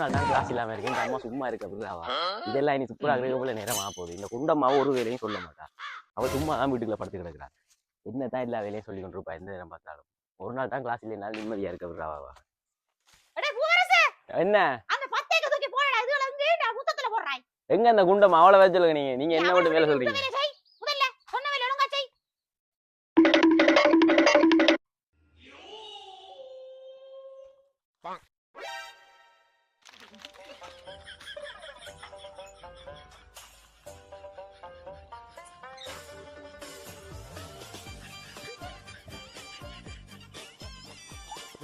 நான் தான் கிளாஸ் இல்லாம இருக்கேன். அம்மா சும்மா இருக்க அப்படிதாவா இதெல்லாம் இனி துப்புரா இருக்க போல நேரமா போகுது. இந்த குண்டம்மாவும் ஒரு வேலையும் சொல்ல மாட்டா. அவ சும்மா தான் வீட்டுக்குள்ள படுத்து கிடக்குறா. என்ன தான் எல்லா வேலையும் சொல்லி கொண்டு இருப்பா எந்த நேரம் பார்த்தாலும். ஒரு நாள் தான் கிளாஸ் இல்லைனாலும் நிம்மதியா இருக்க விடுறாவா என்ன? எங்க அந்த குண்டம் அவளை வச்சு சொல்லுங்க நீங்க. நீங்க என்ன மட்டும் வேலை சொல்றீங்க?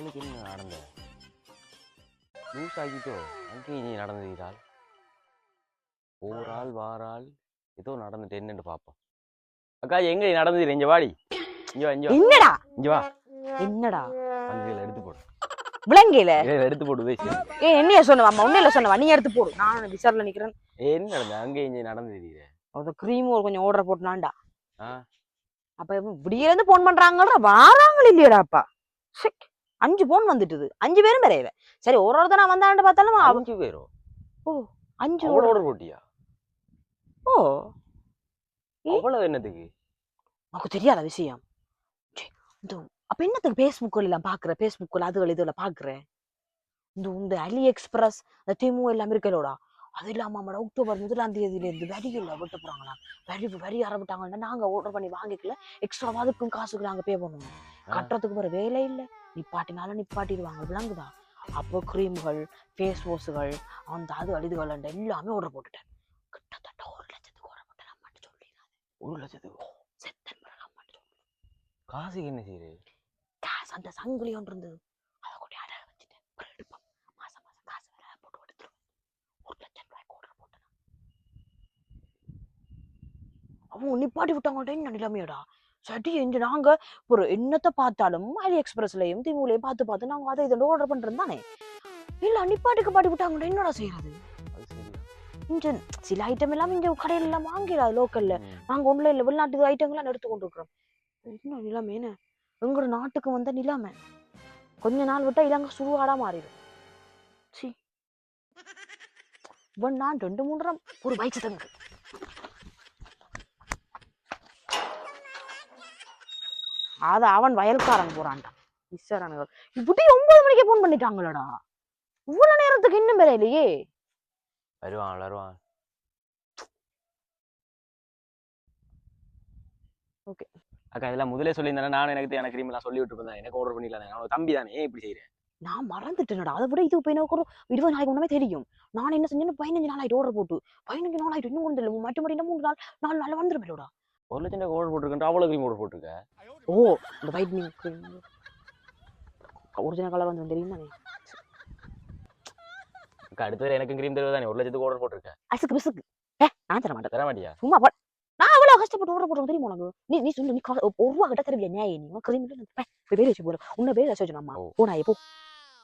இவனுக்கு என்ன நடந்தது? லூஸ் ஆகிட்டோ? அங்கே நீ நடந்துகிறாள் ஓராள் வாராள் ஏதோ நடந்துட்டு என்னன்னு பார்ப்போம் அக்கா எங்க நீ நடந்துரு இங்க வாடி. இங்க வா இங்க என்னடா? இங்க வா. என்னடா? இதுல எடுத்து போடு. விளங்கில இதுல எடுத்து போடு பேசி ஏ என்னைய சொன்னவா அம்மா உன்னையில சொன்னவா நீ எடுத்து போடு. நான் விசாரில நிக்கிறேன். என்ன நடந்தது? அங்கே இங்க நடந்துறீங்க அது கிரீம் ஒரு கொஞ்சம் ஆர்டர் போட்டுனான்டா. ஆ? அப்ப விடியில இருந்து போன் பண்றாங்கடா வாராங்கள இல்லையடா அப்பா. அஞ்சு போன் வந்துட்டுது. அஞ்சு பேரும் பெரியவ சரி ஒரு நான் வந்தான்னு பார்த்தாலும் அஞ்சு பேரும் அஞ்சு அவ்வளோ order. order போட்டியா? ஓ? அவ்வளவு என்னத்துக்கு? உனக்கு தெரியாத விஷயம். இந்த அப்ப என்னத்துக்கு பேஸ்புக்கில் எல்லாம் பாக்குற? பேஸ்புக்கில் அதுகள் இதுல பாக்குற? இந்த இந்த அலி எக்ஸ்பிரஸ் இந்த திமு எல்லாம் இருக்கலோடா அது இல்லாம அக்டோபர் முதலாம் தேதியில இருந்து வரிகள் விட்டு போறாங்களா? வரி வரி ஆரம்பிட்டாங்கன்னா நாங்க ஆர்டர் பண்ணி வாங்கிக்கல. எக்ஸ்ட்ரா அதுக்கும் காசுக்கு நாங்க பே பண்ணுவோம். கட்டுறதுக்கு ஒரு வேலை இல்ல. நிப்பாட்டினாலும் நிப்பாட்டிடுவாங்க. விளங்குதா அப்போ கிரீம்கள் ஃபேஸ் வாஷுகள் அந்த அது அழிதுகள் எல்லாமே ஆர்டர் போட்டுட்டேன். கிட்டத்தட்ட ஒரு லட்சத்துக்கு ஆர்டர் போட்டேன். அம்மாட்ட சொல்லிடாத. ஒரு லட்சத்துக்கு? செத்தன் பிறகு அம்மாட்ட சொல்லு. காசுக்கு என்ன செய்யுது காசு அந்த சங்கிலி ஒன்று இருந்தது. அதை கொண்டு அடகு வச்சுட்டேன். எடுப்போம். மாசம் மாசம் காசு வேற போட்டு எடுத்துருவேன் ஒரு லட்சம் ரூபாய்க்கு ஆர்டர் போட்டேன் அவங்க நிப்பாட்டி விட்டாங்கள்ட்ட என்ன நிலைமையடா? சரி எங்க நாங்க ஒரு என்னத்தை பார்த்தாலும் அலி எக்ஸ்பிரஸ்லயும் திமுலையும் பார்த்து பார்த்து நாங்க அதை இதோட ஆர்டர் பண்றோம் தானே? இல்ல நிப்பாட்டுக்கு பாட்டி விட்டாங்கள்ட்ட என்னடா செய்யறது இங்க சில ஐட்டம் எல்லாம் இங்க கடையில எல்லாம் வாங்கிடாது லோக்கல்ல ம். நாங்க ஒண்ணுல இல்ல வெளிநாட்டு ஐட்டங்கள்லாம் எடுத்து கொண்டு இருக்கிறோம். என்ன நிலைமை என்ன? எங்க நாட்டுக்கு வந்த நிலைமை. கொஞ்ச நாள் விட்டா இலங்கை சுடுகாடா மாறிடும். சி இவன் நான் ரெண்டு மூன்று ரம் ஒரு பைக் தங்க அத அவன் வயல்காரன் போறான்டா ஈஸ்வரனுகள் இப்படி ஒன்பது மணிக்கு போன் பண்ணிட்டாங்களடா. இவ்வளவு நேரத்துக்கு இன்னும் வேற இல்லையே. வருவான் வருவான். Okay. அக்கா இதெல்லாம் முதலே சொல்லியிருந்தேன் நானும் எனக்கு எனக்கு கிரீம் எல்லாம் சொல்லி விட்டு எனக்கு ஆர்டர் பண்ணிடலாம் நான் தம்பி தானே ஏன் இப்படி செய்யறேன். நான் மறந்துட்டேனடா. அதை விட இது இப்போ எனக்கு ஒரு இருபது நாளைக்கு முன்னமே தெரியும். நான் என்ன செஞ்சேன்னு பதினஞ்சு நாள் ஆயிட்டு ஆர்டர் போட்டு பதினஞ்சு நாள் ஆயிட்டு இன்னும் கொண்டு இல்லை மட்டும் மட்டும் மூணு நாள் நாலு நாள் வந்துருமேடா ஒரு லட்சம் ரூபாய் ஆர்டர் போட்டிருக்கேன் அவ்வளோ கிரீம் ஆர்டர் போட்டிருக்கேன் ஓ இந்த வைட்னிங் ஒரிஜினல் கலர் வந்து தெரியும் அடுத்தது எனக்கு கிரீம் தருவது தானே ஒரு லட்சத்துக்கு ஆர்டர் போட்டிருக்கேன் அசுக்கு பிசுக்கு. ஏ நான் தர மாட்டேன் தர மாட்டியா? சும்மா போ. நான் அவ்வளோ கஷ்டப்பட்டு ஆர்டர் போட்டோம் தெரியுமா உனக்கு? நீ நீ சொல்லு நீ ஒரு ரூபா கிட்ட தரவில்லை நியாய நீ? உனக்கு கிரீம் போய் பேர் வச்சு போல உன்னை பேர் வச்சு அம்மா. ஓ. போனா எப்போ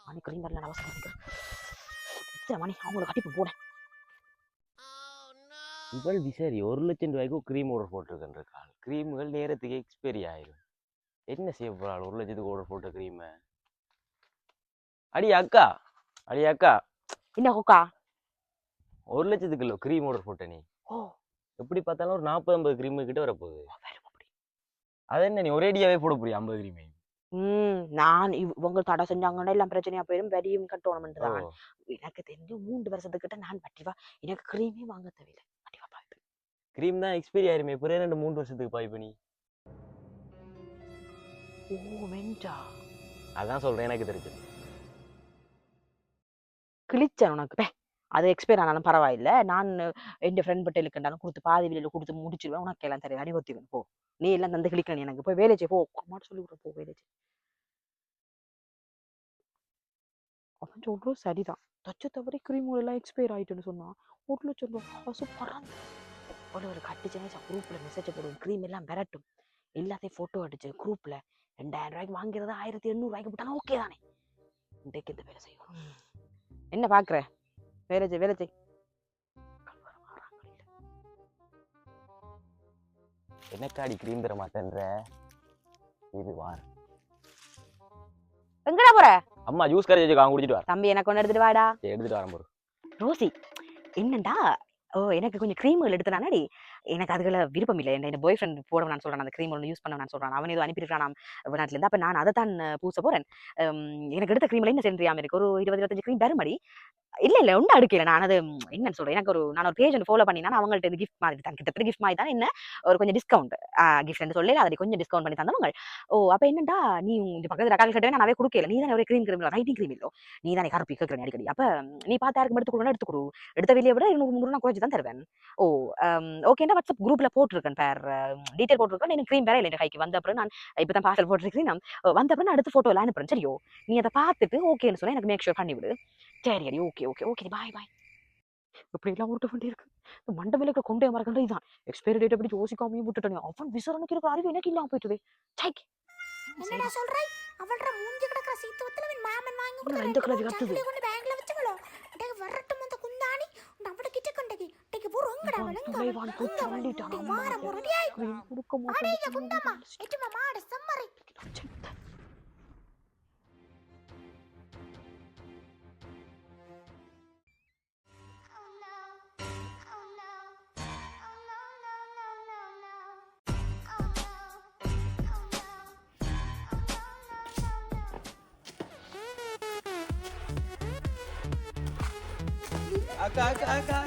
மணி கிரீம் நான் அவசரம் மணி அவங்கள கட்டிப்பு போனேன் இவள் விசாரி ஒரு லட்சம் ரூபாய்க்கு கிரீம் ஆர்டர் போட்டிருக்கேன் இருக்காள் கிரீம்கள் நேரத்துக்கு எக்ஸ்பைரி ஆயிரும். என்ன செய்ய போறாள் ஒரு லட்சத்துக்கு ஆர்டர் போட்ட கிரீம் அடி அக்கா அடி அக்கா. என்ன கொக்கா ஒரு லட்சத்துக்கு இல்லை கிரீம் ஆர்டர் போட்ட நீ. எப்படி பார்த்தாலும் ஒரு நாற்பது ஐம்பது கிரீம் கிட்ட வரப்போகுது. அது என்ன நீ ஒரேடியாவே போட போறியா ஐம்பது கிரீமே ம் நான் இவ்- இவங்க தடை செஞ்சாங்கன்னா எல்லாம் பிரச்சனையா போயிடும் வரியும் கட்டணும் தான் எனக்கு தெரிஞ்சு மூன்று வருஷத்துக்கிட்ட நான் பட்டிவா எனக்கு கிரீமே வாங்க தேவையில்லை. கிரீம் தான் எக்ஸ்பைரி ஆயிருமே பிறகு ரெண்டு மூணு வருஷத்துக்கு பாய் பண்ணி ஓ வெண்டா அதான் சொல்றேன் எனக்கு தெரிஞ்சது கிழிச்சேன் உனக்கு? பே அது எக்ஸ்பயர் ஆனாலும் பரவாயில்ல. நான் என் ஃப்ரெண்ட் பட்டேலுக்கு இருந்தாலும் கொடுத்து பாதி வெளியில கொடுத்து முடிச்சிருவேன். உனக்கு எல்லாம் தெரியும். அடிவத்திவேன் போ. நீ எல்லாம் தந்து கிளிக்க எனக்கு. போய் வேலை செய் போ. சொல்லி விட்ற போ வேலை செய். அவன் சொல்றோம் சரிதான். தச்சு தவறி கிரீம் எல்லாம் எக்ஸ்பயர் ஆயிட்டுன்னு சொன்னா ஒரு லட்சம் ரூபாய். பறந்து. ஒரு ஒரு கட்டுச்சேனே குரூப்ல மெசேஜ் போடுவோம் க்ரீம் எல்லாம் விரட்டும். எல்லாத்தையும் போட்டோ அடிச்சு குரூப்ல ரெண்டாயிரம் ரூபாய்க்கு வாங்கிறத ஆயிரத்தி எண்ணூறு ரூபாய்க்கு போட்டாலும் ஓகே தானே. இன்றைக்கு இந்த வேலை செய்யும் என்ன பாக்குற? வேலை செய் வேலை செய். எனக்காடி கிரீம் தர மாட்டேன்ற? இது வார். எங்கடா போற? அம்மா ஜூஸ் கறி வச்சு குடிச்சிட்டு வர. தம்பி எனக்கு ஒன்று எடுத்துட்டு வாடா. எடுத்துட்டு வரேன் போறோம் ரோசி என்னண்டா? ஓ எனக்கு கொஞ்சம் க்ரீம்கள் எடுத்துனாடி எனக்கு அதுகளை விருப்பம் இல்லை. என்ன பாய் ஃப்ரெண்ட் போட நான் சொல்றேன். அந்த க்ரீம் ஒன்று யூஸ் பண்ண நான் சொல்றேன். அவன் ஏதோ அனுப்பியிருக்கான் நான் இருந்து. அப்ப நான் அதை தான் பூச போறேன். எனக்கு எடுத்த க்ரீம்ல என்ன சென்றியாம இருக்கு? ஒரு இருபது இருபத்தஞ்சு க்ரீம் பெருமடி இல்ல இல்ல ஒன்றும் அடுக்கல. நான் அது என்னன்னு சொல்கிறேன் எனக்கு ஒரு நான் ஒரு பேஜ் ஒன்று ஃபாலோ பண்ணினா அவங்கள்ட்ட இது கிஃப்ட் மாதிரி தான் கிட்டத்தட்ட கிஃப்ட் மாதிரி தான். என்ன ஒரு கொஞ்சம் டிஸ்கவுண்ட் கிஃப்ட் சொல்லல. அதை கொஞ்சம் டிஸ்கவுண்ட் பண்ணி தந்தவங்க. ஓ அப்ப என்னடா நீ இந்த பக்கத்துல ரகால் கட்டவே நான் அவே கொடுக்கல. நீ தானே ஒரு க்ரீம் க்ரீம் ரைட்டிங் க்ரீம் இல்லோ? நீ தானே கருப்பி கேட்கறேன் அடிக்கடி. அப்ப நீ பார்த்து யாருக்கும் எடுத்து கொடுக்கணும் எடுத்து கொடு. எடுத்த வெளியே விட இன்னும் முந்நூறு நான் குறைச்சி தான் தருவேன். ஓ ஓகேண்டா வாட்ஸ்அப் குரூப்ல போட்டிருக்கேன். பேர் டீட்டெயில் போட்டிருக்கேன். எனக்கு க்ரீம் வேற இல்லை கைக்கு. வந்த அப்புறம் நான் இப்போ தான் பார்சல் போட்டிருக்கேன் நான் வந்த அப்புறம் நான் அடுத்த ஃபோட்டோ எல்லாம் அனுப்புறேன். சரியோ நீ அதை பார்த்துட்டு ஓகேன்னு சொன்னா எனக்கு மேக் ஷூர் பண்ணி விடு சரி அடி okay okay okay bye bye இப்படி எல்லாம் உருட்ட வேண்டி இருக்கு. இந்த மண்டபிலுக்கு கொண்டே மறக்கின்ற இதுதான். எக்ஸ்பைரி டேட் எப்படி யோசிக்காமையும் விட்டுட்டேன். அவன் விசாரணைக்கு இருக்கிற அறிவு எனக்கு இல்லாம போயிட்டுது. சைக். என்னடா சொல்றாய் அவள்ற மூஞ்சி கிடக்குற சீத்துவத்துல அவன் மாமன் வாங்கி ரெண்டு கிலோ கத்துது. கொண்டு பேங்க்ல வச்சுங்களோ டேய் வரட்டும் அந்த குந்தாணி நம்மட கிட்ட கொண்டகி டேய் பூரு உங்கடா இவன் வளங்க தலைவான் போய் சொல்லிட்டான் அம்மா வார கிட்ட. முறடியா க்ரீம் கொடுக்க அடேங்க மாட்டேன் குந்தம்மா எட்டுமா மாட சம்மரை அக்கா அக்கா அக்கா.